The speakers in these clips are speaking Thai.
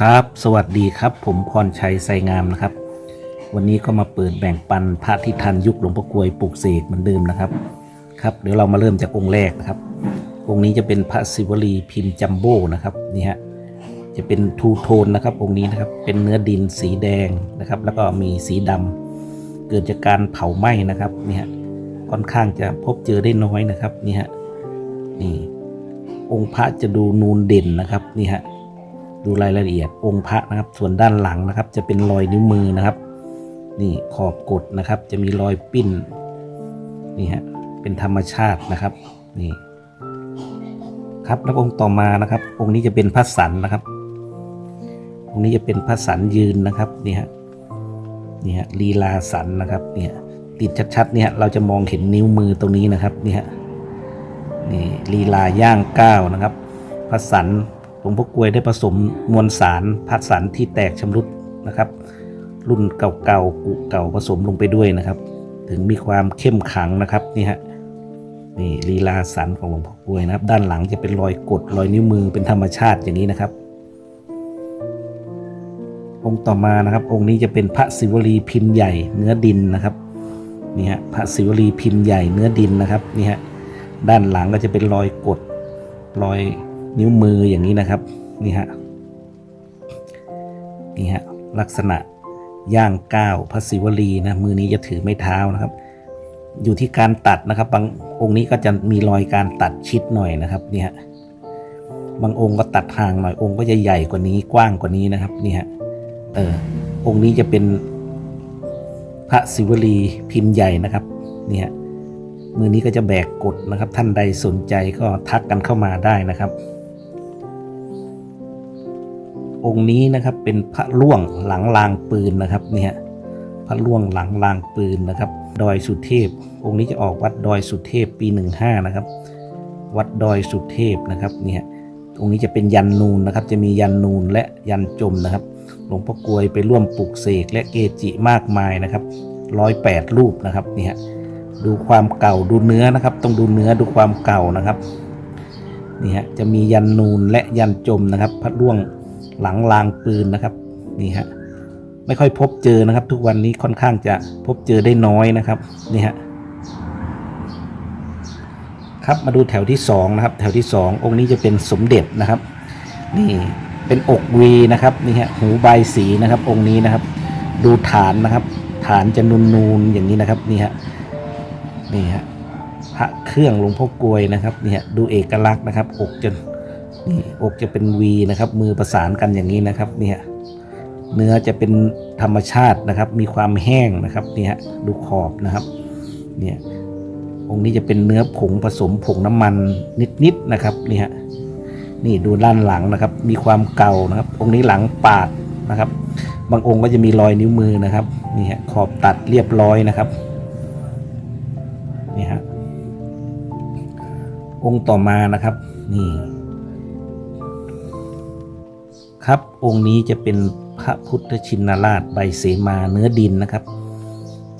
ครับ สวัสดีครับ ผมพรชัยไซงามนะครับ วันนี้ก็มาเปิดแบ่งปันพระที่ทันยุคหลวงพ่อกลวยปลูกเสกเหมือนเดิมนะครับ ครับ เดี๋ยวเรามาเริ่มจากองค์แรกนะครับ องค์นี้จะเป็นพระศิวลีพิมพ์จัมโบ้นะครับนี่ฮะ จะเป็นทูโทนนะครับองค์นี้นะครับ เป็นเนื้อดินสีแดงนะครับ แล้วก็มีสีดำเกิดจากการเผาไหม้นะครับนี่ฮะ ค่อนข้างจะพบเจอได้น้อยนะครับนี่ฮะ นี่ องค์พระจะดูนูนเด่นนะครับนี่ฮะ ดูรายละเอียดองค์พระนะครับ ส่วนด้านหลังนะครับ จะเป็นรอยนิ้วมือนะครับ นี่ขอบกดนะครับ จะมีรอยปิ้นนี่ฮะเป็นธรรมชาตินะครับนี่ครับแล้วองค์ต่อมานะครับ องค์นี้จะเป็นพระสันนะครับ องค์นี้จะเป็นพระสันยืนนะครับนี่ฮะนี่ฮะลีลาสันนะครับเนี่ยติดชัดๆเนี่ยเราจะมองเห็นนิ้วมือตรงนี้นะครับนี่ฮะนี่ลีลาย่างก้าวนะครับพระสัน หลวงพ่อกลวยได้ผสมมวลสารพระสันที่แตกชำรุดนะครับ รุ่นเก่าๆกุเก่าผสมลงไปด้วยนะครับ ถึงมีความเข้มขังนะครับนี่ฮะนี่ลีลาสันของหลวงพ่อกลวยนะครับ ด้านหลังจะเป็นรอยกดรอยนิ้วมือเป็นธรรมชาติอย่างนี้นะครับ องค์ต่อมานะครับ องค์นี้จะเป็นพระศิวลีพิมพ์ใหญ่เนื้อดินนะครับนี่ฮะพระศิวลีพิมพ์ใหญ่เนื้อดินนะครับนี่ฮะด้านหลังก็จะเป็นรอยกดรอย นิ้วมืออย่างนี้นะครับ นี่ฮะ นี่ฮะ ลักษณะย่างก้าวพระศิวลีนะ มือนี้จะถือไม้เท้านะครับ อยู่ที่การตัดนะครับ บางองค์นี้ก็จะมีรอยการตัดชิดหน่อยนะครับ นี่ฮะ บางองค์ก็ตัดห่างหน่อยองค์ก็จะใหญ่กว่านี้กว้างกว่านี้นะครับ นี่ฮะ เออ องค์นี้จะเป็นพระศิวลีพิมพ์ใหญ่นะครับนี่ฮะมือนี้ก็จะแบกกดนะครับ ท่านใดสนใจก็ทักกันเข้ามาได้นะครับ องค์นี้นะครับเป็นพระล่วงหลังลางปืนนะครับเนี่ยพระล่วงหลังลางปืนนะครับ ดอยสุเทพ องค์นี้จะออกวัดดอยสุเทพปี 15 นะครับ วัดดอยสุเทพนะครับเนี่ยองค์นี้จะเป็นยันนูนนะครับ จะมียันนูนและยันจมนะครับ หลวงพ่อกลวยไปร่วมปลูกเสกและเกจิมากมายนะครับร้อยแปดรูปนะครับเนี่ยดูความเก่าดูเนื้อนะครับ ต้องดูเนื้อดูความเก่านะครับนี่ฮะจะมียันนูนและยันจมนะครับพระร่วง หลังลางปืนนะครับนี่ฮะไม่ค่อยพบเจอนะครับ ทุกวันนี้ค่อนข้างจะพบเจอได้น้อยนะครับนี่ฮะครับมาดูแถวที่สองนะครับแถวที่สององค์นี้จะเป็นสมเด็จนะครับ นี่เป็นอกวีนะครับนี่ฮะหูใบสีนะครับ องค์นี้นะครับ ดูฐานนะครับ ฐานจะนูนๆอย่างนี้นะครับนี่ฮะนี่ฮะพระเครื่องหลวงพ่อกลวยนะครับนี่ยดูเอกลักษณ์นะครับ อกจะ นี่อกจะเป็นวีนะครับ มือประสานกันอย่างนี้นะครับเนี่ยเนื้อจะเป็นธรรมชาตินะครับ มีความแห้งนะครับเนี่ยดูขอบนะครับเนี่ยองค์นี้จะเป็นเนื้อผงผสมผงน้ำมันนิดๆนะครับนี่ฮะนี่ดูด้านหลังนะครับ มีความเก่านะครับ องค์นี้หลังปาดนะครับ บางองค์ก็จะมีรอยนิ้วมือนะครับนี่ฮะขอบตัดเรียบร้อยนะครับนี่ฮะองค์ต่อมานะครับนี่ ครับ องค์นี้จะเป็นพระพุทธชินราชใบเสมาเนื้อดินนะครับ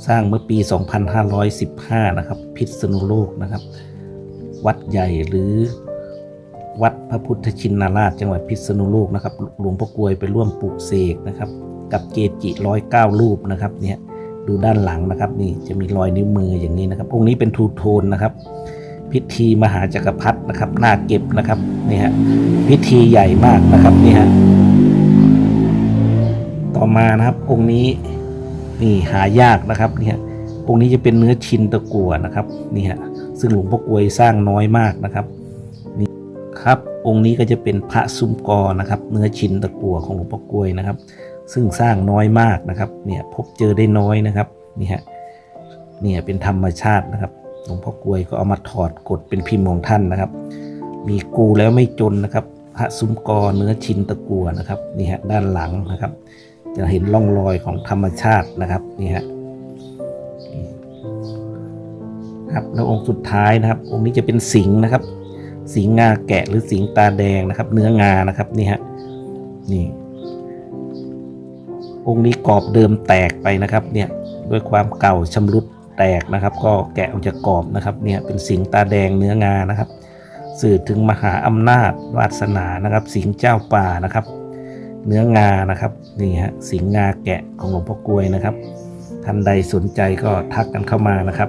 สร้างเมื่อปี 2515 นะครับ พิษณุโลกนะครับ วัดใหญ่หรือวัดพระพุทธชินราชจังหวัดพิษณุโลกนะครับหลวงพ่อกลวยไปร่วมปลูกเสกนะครับ กับเกจิร้อยเก้ารูปนะครับเนี่ยดูด้านหลังนะครับนี่จะมีรอยนิ้วมืออย่างนี้นะครับองค์นี้เป็นทูโทนนะครับ พิธีมหาจักรพรรดินะครับหน้าเก็บนะครับนี่ฮะพิธีใหญ่มากนะครับนี่ฮะต่อมานะครับองค์นี้นี่หายากนะครับนี่ฮะองค์นี้จะเป็นเนื้อชินตะกั่วนะครับนี่ฮะซึ่งหลวงพ่อกลวยสร้างน้อยมากนะครับนี่ครับองค์นี้ก็จะเป็นพระซุ้มกอนะครับ เนื้อชินตะกั่วของหลวงพ่อกลวยนะครับ ซึ่งสร้างน้อยมากนะครับเนี่ยพบเจอได้น้อยนะครับนี่ฮะเนี่ยเป็นธรรมชาตินะครับ หลวงพ่อกลวยก็เอามาถอดกดเป็นพิมพ์ของท่านนะครับ มีกูแล้วไม่จนนะครับพระซุ้มกอเนื้อชินตะกัวนะครับนี่ฮะด้านหลังนะครับ จะเห็นร่องรอยของธรรมชาตินะครับนี่ฮะครับแล้วองค์สุดท้ายนะครับ องค์นี้จะเป็นสิงนะครับ สิงงาแกะหรือสิงตาแดงนะครับ เนื้องานะครับนี่ฮะนี่องค์นี้กรอบเดิมแตกไปนะครับเนี่ยด้วยความเก่าชำรุด แตกนะครับ ก็แกะออกจากกรอบนะครับเนี่ยเป็นสิงตาแดงเนื้องานะครับ สื่อถึงมหาอำนาจวาสนานะครับ สิงเจ้าป่านะครับ เนื้องานะครับนี่ฮะสิงงาแกะของหลวงพ่อกลวยนะครับท่านใดสนใจก็ทักกันเข้ามานะครับ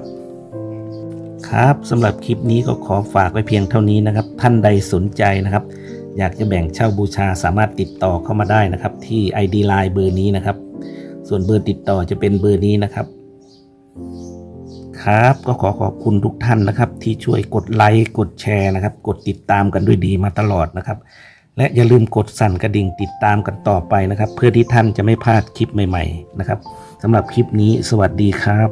ครับสำหรับคลิปนี้ก็ขอฝากไว้เพียงเท่านี้นะครับ ท่านใดสนใจนะครับ อยากจะแบ่งเช่าบูชาสามารถติดต่อเข้ามาได้นะครับ ที่ ID Line เบอร์นี้นะครับ ส่วนเบอร์ติดต่อจะเป็นเบอร์นี้นะครับ ครับ ก็ขอขอบคุณทุกท่านนะครับ ที่ช่วยกดไลค์กดแชร์นะครับ กดติดตามกันด้วยดีมาตลอดนะครับ และอย่าลืมกดสั่นกระดิ่งติดตามกันต่อไปนะครับ เพื่อที่ท่านจะไม่พลาดคลิปใหม่ ๆ นะครับสำหรับคลิปนี้สวัสดีครับ